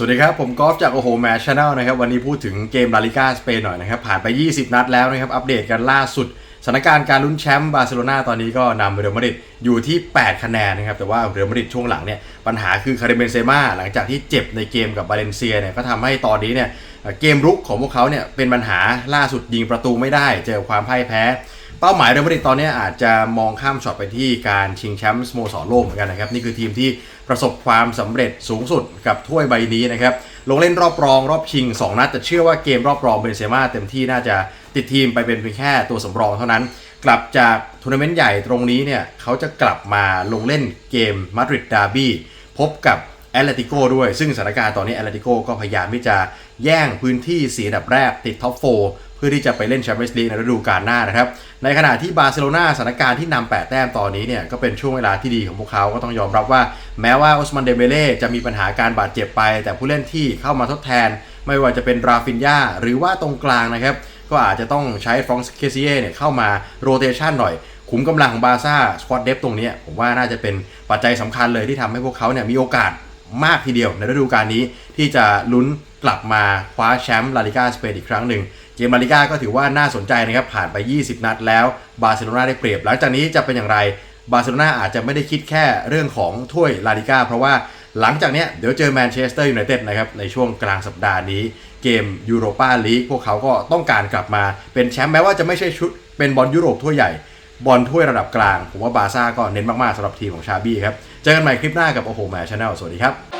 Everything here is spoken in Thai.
สวัสดีครับ ผมกอล์ฟจากโอโหแมชชาแนลนะครับ วันนี้พูดถึงเกมลาลิกาสเปนหน่อยนะครับ ผ่านไป 20 นัดแล้วนะครับ อัปเดตกันล่าสุดสถานการณ์การลุ้นแชมป์บาร์เซโลนาตอนนี้ก็นำเรอัลมาดริดอยู่ที่ 8 คะแนนนะครับ แต่ว่าเรอัลมาดริดช่วงหลังเนี่ย ปัญหาคือคาริเบนเซม่าหลังจากที่เจ็บในเกมกับบาเลนเซียเนี่ย ก็ทำให้ตอนนี้เนี่ยเกมรุกของพวกเขาเนี่ยเป็นปัญหาล่าสุดยิงประตูไม่ได้ เจอความพ่ายแพ้ เป้าหมายเรอัลมาดริดตอนนี้อาจจะมองข้ามช็อตไปที่การชิงแชมป์สโมสรโลกเหมือนกันนะครับ นี่คือทีมที่ประสบความสำเร็จสูงสุดกับถ้วยใบนี้นะครับ ลงเล่นรอบรองรอบชิง 2 นัดแต่เชื่อว่าเกมรอบรองเบนเซม่าเต็มที่น่าจะติดทีมไปเป็นเพียงแค่ตัวสำรองเท่านั้น กลับจากทัวร์นาเมนต์ใหญ่ตรงนี้เนี่ยเขาจะกลับมาลงเล่นเกมมาดริดดาร์บี้พบกับแอตเลติโกด้วย ซึ่งสถานการณ์ตอนนี้แอตเลติโกก็พยายามที่จะแย่งพื้นที่สีดับแรกติดท็อป4 เพื่อที่จะไปเล่นแชมเปี้ยนส์ลีกในฤดูกาลหน้านะครับ ในขณะที่บาร์เซโลนาสถานการณ์ที่นำ8แต้มตอนนี้เนี่ยก็เป็นช่วงเวลาที่ดีของพวกเขาก็ต้องยอมรับว่า แม้ว่าออสมันเดเบเล่จะมีปัญหาการบาดเจ็บไป แต่ผู้เล่นที่เข้ามาทดแทน ไม่ว่าจะเป็นราฟินยาหรือว่าตรงกลางนะครับก็อาจจะต้องใช้ฟรองซ์เคซิเย่เนี่ยเข้ามาโรเตชันหน่อยขุมกำลังของบาร์ซ่าสควอตเดฟตรงนี้ผมว่าน่าจะเป็นปัจจัยสำคัญเลยที่ทำให้พวกเขาเนี่ยมีโอกาส มากทีเดียวในฤดูกาลนี้ที่จะลุ้นกลับมาคว้าแชมป์ลาลิกาสเปนอีกครั้งหนึ่งเกมลาลิกาก็ถือว่าน่าสนใจนะครับ ผ่านไป 20 นัดแล้วบาร์เซโลนาได้เปรียบ หลังจากนี้จะเป็นอย่างไรบาร์เซโลนาอาจจะไม่ได้คิดแค่เรื่องของถ้วยลาลิกาเพราะว่าหลังจากเนี้ยเดี๋ยวเจอแมนเชสเตอร์ยูไนเต็ดนะครับในช่วงกลางสัปดาห์นี้ เกมยูโรปาลีกพวกเขาก็ต้องการกลับมาเป็นแชมป์แม้ว่าจะไม่ใช่ชุดเป็นบอลยุโรปทั่วใหญ่ บอลถ้วยระดับกลาง ผมว่าบาร์ซ่าก็เน้นมากๆสำหรับทีมของชาบี้ครับ เจอกันใหม่คลิปหน้ากับโอโหแมชแนลสวัสดีครับ